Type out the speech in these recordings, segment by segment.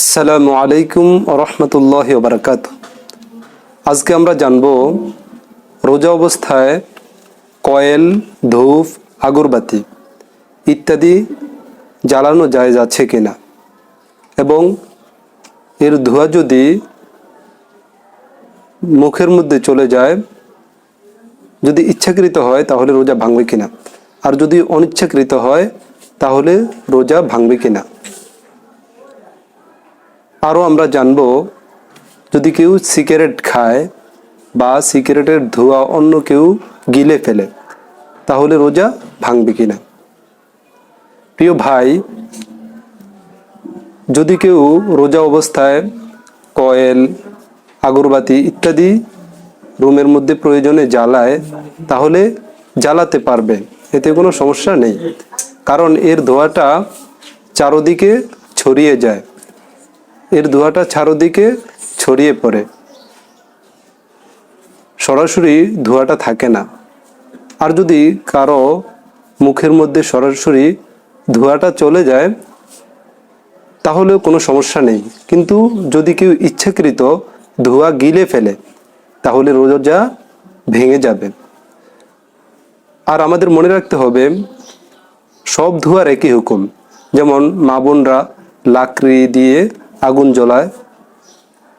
আসসালামু আলাইকুম রহমতুল্লাহ বারকাত আজকে আমরা জানব রোজা অবস্থায় কয়েল, ধূপ, আগরবাতি ইত্যাদি জ্বালানো যায় যাচ্ছে কিনা? এবং এর ধোঁয়া যদি মুখের মধ্যে চলে যায়, যদি ইচ্ছাকৃত হয়, তাহলে রোজা ভাঙবে কিনা? আর যদি অনিচ্ছাকৃত হয়, তাহলে রোজা ভাঙবে কিনা? আরও আমরা জানব, যদি কেউ সিগারেট খায় বা সিগারেটের ধোঁয়া অন্য কেউ গিলে ফেলে, তাহলে রোজা ভাঙবে কিনা? প্রিয় ভাই, যদি কেউ রোজা অবস্থায় কয়েল, আগরবাতি ইত্যাদি রুমের মধ্যে প্রয়োজনে জ্বালায়, তাহলে জ্বালাতে পারবে, এতে কোনো সমস্যা নেই। কারণ এর ধোঁয়াটা চারোদিকে ছড়িয়ে যায়। এর ধোঁয়াটা চারোদিকে ছড়িয়ে পড়ে। সরাসরি ধোঁয়াটা থাকে না। আর যদি কারও মুখের মধ্যে সরাসরি ধোঁয়াটা চলে যায়, তাহলেও কোনো সমস্যা নেই। কিন্তু যদি কেউ ইচ্ছাকৃত ধোঁয়া গিলে ফেলে, তাহলে রোজা ভেঙে যাবে। আর আমাদের মনে রাখতে হবে, সব ধোঁয়ার একই হুকুম। যেমন মা বোনরা লাকড়ি দিয়ে আগুন জ্বলায়।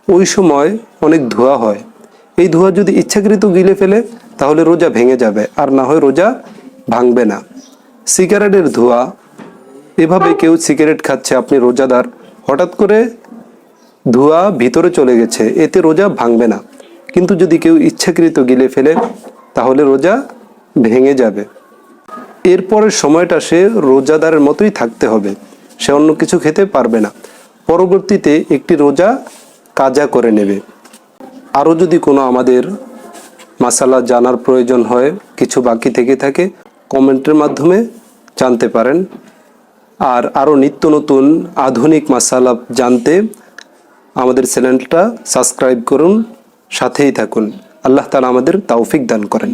ওই সময় অনেক ধোঁয়া হয়। এই ধোঁয়া যদি ইচ্ছাকৃত গিলে ফেলে, তাহলে রোজা ভেঙে যাবে, আর না হয় রোজা ভাঙবে না। সিগারেটের ধোঁয়া। এভাবে কেউ সিগারেট খাচ্ছে, আপনি রোজাদার। হঠাৎ করে ধোঁয়া ভিতরে চলে গেছে, এতে রোজা ভাঙবে না। কিন্তু যদি কেউ ইচ্ছাকৃত গিলে ফেলে, তাহলে রোজা ভেঙে যাবে। এরপরের সময়টা সে রোজাদারের মতোই থাকতে হবে। সে অন্য কিছু খেতে পারবে না। পরবর্তীতে একটি রোজা কাজা করে নেবে। আরও যদি কোনো আমাদের মাসালা জানার প্রয়োজন হয়, কিছু বাকি থেকে থাকে, কমেন্টের মাধ্যমে জানতে পারেন। আর আরও নিত্য নতুন আধুনিক মাসালা জানতে আমাদের চ্যানেলটা সাবস্ক্রাইব করুন, সাথেই থাকুন। আল্লাহ তালা আমাদের তৌফিক দান করেন।